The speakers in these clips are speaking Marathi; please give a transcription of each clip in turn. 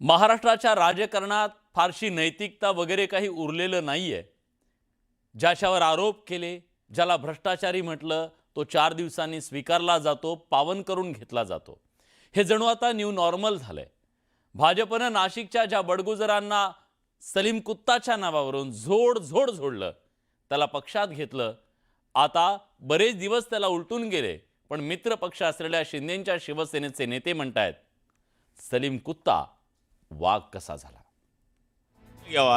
महाराष्ट्राच्या राजकारणात फारशी नैतिकता वगैरे काही उरलेलं नाही आहे ज्याच्यावर आरोप केले ज्याला भ्रष्टाचारी म्हटलं तो चार दिवसांनी स्वीकारला जातो पावन करून घेतला जातो. हे जणू आता न्यू नॉर्मल झालंय. भाजपनं नाशिकच्या ज्या बडगुजरांना सलीम कुत्ताच्या नावावरून झोड झोड झोडलं त्याला पक्षात घेतलं. आता बरेच दिवस त्याला उलटून गेले पण मित्र पक्ष असलेल्या शिंदेंच्या शिवसेनेचे नेते म्हणतायत सलीम कुत्ता वाघ कसा झाला?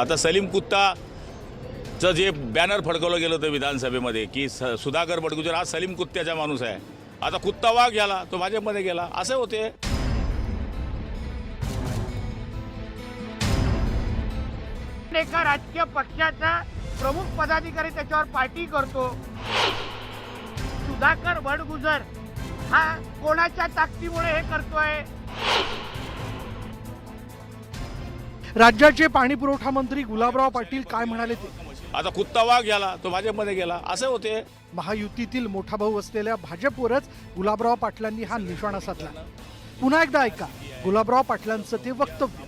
आता सलीम कुत्ताचं जे बॅनर फडकवलं गेलं होतं विधानसभेमध्ये की स सुधाकर बडगुजर हा सलीम कुत्त्याचा माणूस आहे. आता कुत्ता वाघ गेला तो भाजपमध्ये गेला असे होते. एका राजकीय पक्षाचा प्रमुख पदाधिकारी त्याच्यावर पार्टी करतो. सुधाकर बडगुजर हा कोणाच्या ताकदीमुळे हे करतोय? राज्याचे पाणी पुरवठा मंत्री गुलाबराव पाटील काय म्हणाले ते? आता कुत्ता वाघ गेला तो भाजपमध्ये गेला असे होते. महायुतीतील मोठा भाऊ असलेल्या भाजपवरच गुलाबराव पाटलांनी हा निशाणा साधला. पुन्हा एकदा ऐका गुलाबराव पाटलांचं ते वक्तव्य.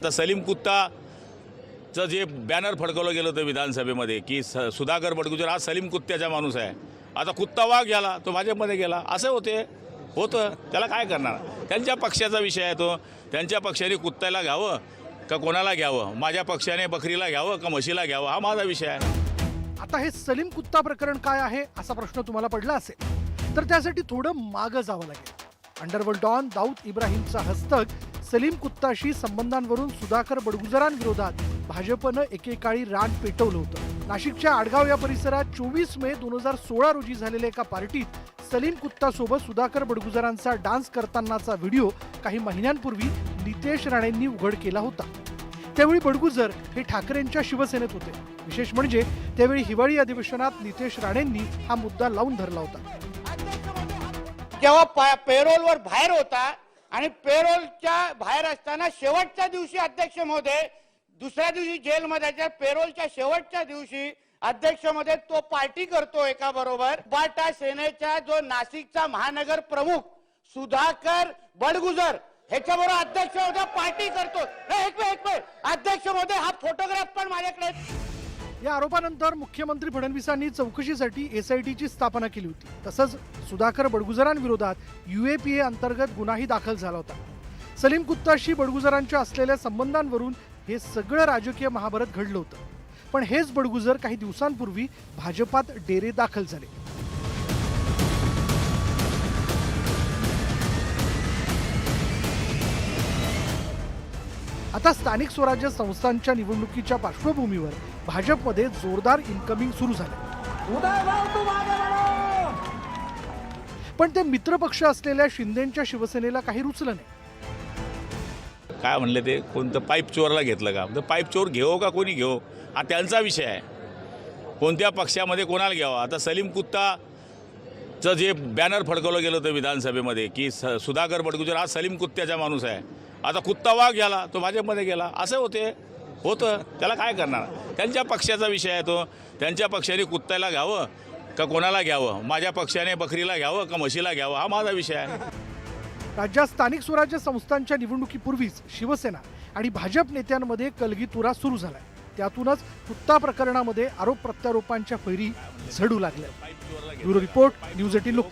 आता सलीम कुत्ताचं जे बॅनर फडकवलं गेलं होतं विधानसभेमध्ये की स सुधाकर बडगुजर हा सलीम कुत्त्याचा माणूस आहे. आता कुत्ता वाघ गेला तो भाजपमध्ये गेला असे होते. होतं. त्याला काय करणार? त्यांच्या पक्षाचा विषय आहे तो. त्यांच्या पक्षाने कुत्त्याला घ्यावं. का कोणाला घ्यावं? माझ्या पक्षाने बकरीला घ्यावं का म्हशीला घ्यावं? हा माझा विषय आहे. आता हे सलीम कुत्ता प्रकरण काय आहे असा प्रश्न तुम्हाला पडला असेल. तर त्यासाठी थोडं मागं जावं लागेल. अंडरवर्ल्ड डॉन दाऊद इब्राहिमचा हस्तक सलीम कुत्ताशी संबंधांवरून सुधाकर बडगुजरांविरोधात भाजपनं एकेकाळी रान पेटवलं होतं. नाशिकच्या आडगाव या परिसरात चोवीस मे दोन हजार सोळा रोजी झालेल्या एका पार्टीत सलीम कुत्तासोबत सुधाकर बडगुजरांचा डान्स करतानाचा व्हिडिओ काही महिन्यांपूर्वी नितेश राणेंनी उघड केला होता. त्यावेळी बडगुजर हे ठाकरेंच्या शिवसेनेत होते. विशेष म्हणजे त्यावेळी हिवाळी अधिवेशनात नितेश राणेंनी हा मुद्दा लावून धरला होता. जेव्हा पेरोलवर बाहेर होता आणि पेरोलच्या बाहेर असताना शेवटच्या दिवशी अध्यक्ष महोदय दुसऱ्या दिवशी जेलमध्ये पेरोलच्या शेवटच्या दिवशी अध्यक्षमध्ये तो पार्टी करतो एका बरोबर. बाटा सेनेचा जो नाशिकचा महानगर प्रमुख सुधाकर बडगुजर ह्याच्याबरोबर अध्यक्ष महोदय पार्टी करतो एक वेळ एक वेळ अध्यक्ष महोदय हा फोटोग्राफ पण माझ्याकडे या आरोपानंतर मुख्यमंत्री फडणवीसांनी चौकशीसाठी एसआयटीची स्थापना केली होती. तसंच सुधाकर बडगुजरांविरोधात युएपीए अंतर्गत गुन्हाही दाखल झाला होता. सलीम कुत्ताशी बडगुजरांच्या असलेल्या संबंधांवरून हे सगळं राजकीय महाभारत घडलं होतं. पण हेच बडगुजर काही दिवसांपूर्वी भाजपात डेरे दाखल झाले. आता स्थानिक स्वराज्य संस्थांच्या निवडणुकीच्या पार्श्वभूमीवर भाजपमध्ये जोरदार इन्कमिंग सुरू झाले पण ते मित्रपक्ष असलेल्या शिंदेच्या शिवसेनेला काही रुचलं नाही. काय म्हणले ते? कोणतं पाईप चोरला घेतलं का? तर पाईप चोर घेऊ का कोणी घेऊ हा त्यांचा विषय आहे. कोणत्या पक्षामध्ये कोणाला घ्यावं? आता सलीम कुत्ताचं जे बॅनर फडकवलं गेलं होतं विधानसभेमध्ये की स सुधाकर बडगुजर हा सलीम कुत्त्याचा माणूस आहे. आता कुत्ता वाघ गेला तो भाजपमध्ये गेला असं होते. होतं. त्याला काय करणार? त्यांच्या पक्षाचा विषय आहे तो. त्यांच्या पक्षाने कुत्त्याला घ्यावं का कोणाला घ्यावं? माझ्या पक्षाने बकरीला घ्यावं का म्हशीला घ्यावं? हा माझा विषय आहे. राज्यात स्थानिक स्वराज्य संस्थांच्या निवडणुकीपूर्वीच शिवसेना आणि भाजप नेत्यांमध्ये कलगीतुरा सुरू झालाय. त्यातूनच कुत्ता प्रकरणामध्ये आरोप प्रत्यारोपांच्या फैरी झडू लागल्या. ब्युरो रिपोर्ट न्यूज एटीन लोक.